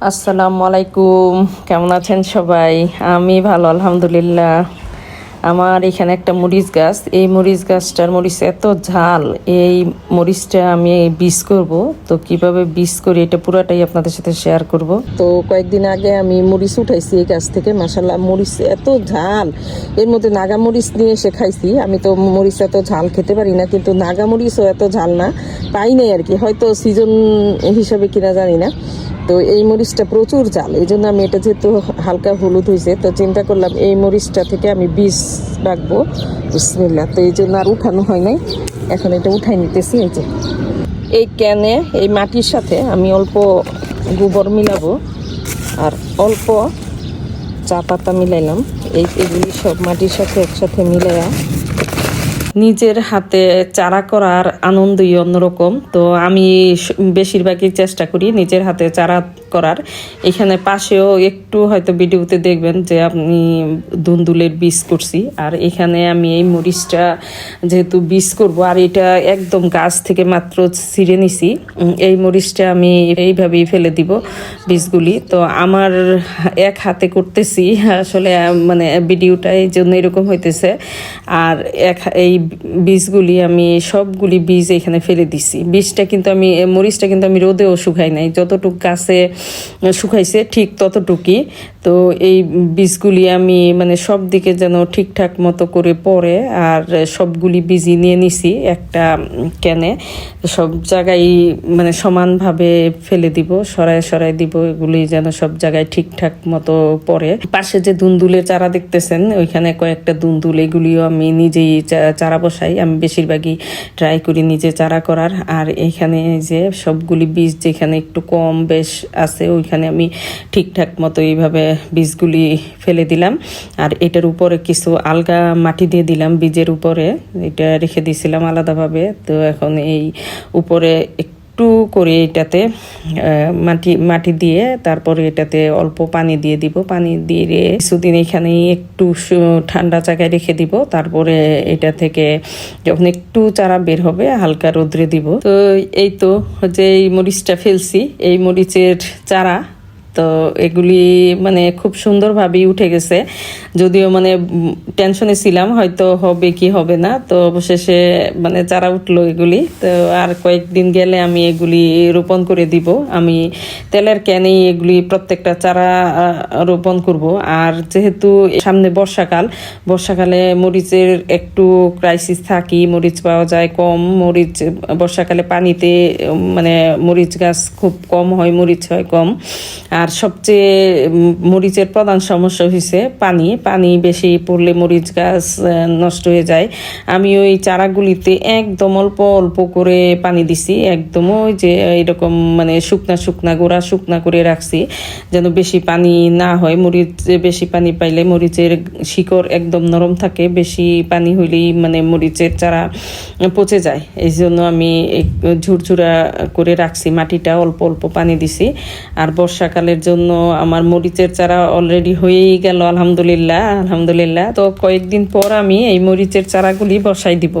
আসসালামু আলাইকুম। কেমন আছেন সবাই? আমি ভালো, আলহামদুলিল্লাহ। আমার এখানে একটা মরিচ গাছ। এই মরিচ গাছটার মরিচ এত ঝাল। এই মরিচটা আমি বীজ করব। তো কীভাবে বীজ করি এটা পুরাটাই আপনাদের সাথে শেয়ার করব। তো কয়েকদিন আগে আমি মরিচ উঠাইছি এই গাছ থেকে। মাসাল্লাহ মরিচ এত ঝাল। এর মধ্যে নাগা মরিচ নিয়ে এসে খাইছি। আমি তো মরিচ এত ঝাল খেতে পারি না, কিন্তু নাগা মরিচও এত ঝাল না। পাই নাই আর কি। হয়তো সিজন হিসাবে কিনা জানি না। তো এই মরিচটা প্রচুর জাল এই জন্য আমি এটা যেহেতু হালকা হলুদ হয়েছে তো চিন্তা করলাম এই মরিচটা থেকে আমি বীজ রাখব। বিসমিল্লা তো এই জন্য আর উঠানো হয় নাই। এখন এটা উঠাই নিতেছি, এই যে। এই ক্যানে, এই মাটির সাথে আমি অল্প গোবর মিলাবো, আর অল্প চা পাতা মিলাইলাম। এই এগুলি সব মাটির সাথে একসাথে মিলাইয়া নিজের হাতে চারা করার আনন্দই অন্যরকম। তো আমি বেশিরভাগই চেষ্টা করি নিজের হাতে চারা করার। এখানে পাশেও একটু হয়তো ভিডিওতে দেখবেন যে আপনি দুন্দুলের বীজ করছি। আর এখানে আমি এই মরিচটা যেহেতু বীজ করব, আর এটা একদম গাছ থেকে মাত্র ছিঁড়ে নিছি। এই মরিচটা আমি এইভাবেই ফেলে দিব বীজগুলি। তো আমার এক হাতে করতেছি, আসলে মানে ভিডিওটা এই জন্য এরকম হইতেছে। আর এক, এই বীজগুলি আমি সবগুলি বীজ এখানে ফেলে দিছি। বীজটা কিন্তু আমি, মরিচটা কিন্তু আমি রোদেও শুকাই নাই। যতটুক গাছে শুকাইছে ঠিক ততটুকুই। তো এই বীজগুলি আমি মানে সব দিকে যেন ঠিকঠাক মতো করে পড়ে, আর সবগুলি বীজই নিয়ে নিছি একটা ক্যানে। সব জায়গায় মানে সমানভাবে ফেলে দিব, সরায় সরায় দিব, এগুলি যেন সব জায়গায় ঠিকঠাক মতো পড়ে। পাশে যে দুন্দুলের চারা দেখতেছেন, ওইখানে কয়েকটা দুন্দুল, এগুলিও আমি নিজেই চারা বসাই। আমি বেশিরভাগই ট্রাই করি নিজে চারা করার। আর এখানে যে সবগুলি বীজ যেখানে একটু কম বেশ আছে, ওইখানে আমি ঠিকঠাক মতো এইভাবে বীজগুলি ফেলে দিলাম। আর এটার উপরে কিছু আলগা মাটি দিয়ে দিলাম, বীজের উপরে। এটা রেখে দিয়েছিলাম আলাদাভাবে। তো এখন এই উপরে একটু করে এটাতে মাটি মাটি দিয়ে তারপরে এটাতে অল্প পানি দিয়ে দিব। পানি দিয়ে কিছুদিন এখানে একটু ঠান্ডা জায়গায় রেখে দিব। তারপরে এটা থেকে যখন একটু চারা বের হবে, হালকা রোদ্রে দিব। তো এই তো, যে এই মরিচটা ফেলছি, এই মরিচের চারা তো এগুলি মানে খুব সুন্দরভাবেই উঠে গেছে। যদিও মানে টেনশনে ছিলাম, হয়তো হবে কি হবে না, তো অবশেষে মানে চারা উঠল এগুলি। তো আর কয়েকদিন গেলে আমি এগুলি রোপণ করে দিব। আমি তেলের ক্যানেই এগুলি প্রত্যেকটা চারা রোপণ করব। আর যেহেতু সামনে বর্ষাকাল, বর্ষাকালে মরিচের একটু ক্রাইসিস থাকি, মরিচ পাওয়া যায় কম। মরিচ, বর্ষাকালে পানিতে মানে মরিচ গাছ খুব কম হয়, মরিচ হয় কম। আর সবচেয়ে মরিচের প্রধান সমস্যা হয়েছে পানি। পানি বেশি পড়লে মরিচ গাছ নষ্ট হয়ে যায়। আমি ওই চারাগুলিতে একদম অল্প অল্প করে পানি দিছি। একদম ওই যে এরকম মানে শুকনা শুকনা, গোড়া শুকনা করে রাখছি যেন বেশি পানি না হয়। মরিচ, বেশি পানি পাইলে মরিচের শিকড় একদম নরম থাকে। বেশি পানি হইলেই মানে মরিচের চারা পচে যায়। এই জন্য আমি ঝুরঝুরা করে রাখছি। মাটিটা অল্প অল্প পানি দিছি। আর বর্ষাকালের জন্য আমার মরিচের চারা অলরেডি হয়েই গেল, আলহামদুলিল্লাহ আলহামদুলিল্লাহ। তো কয়েকদিন পর আমি এই মরিচের চারাগুলি বসাই দিব।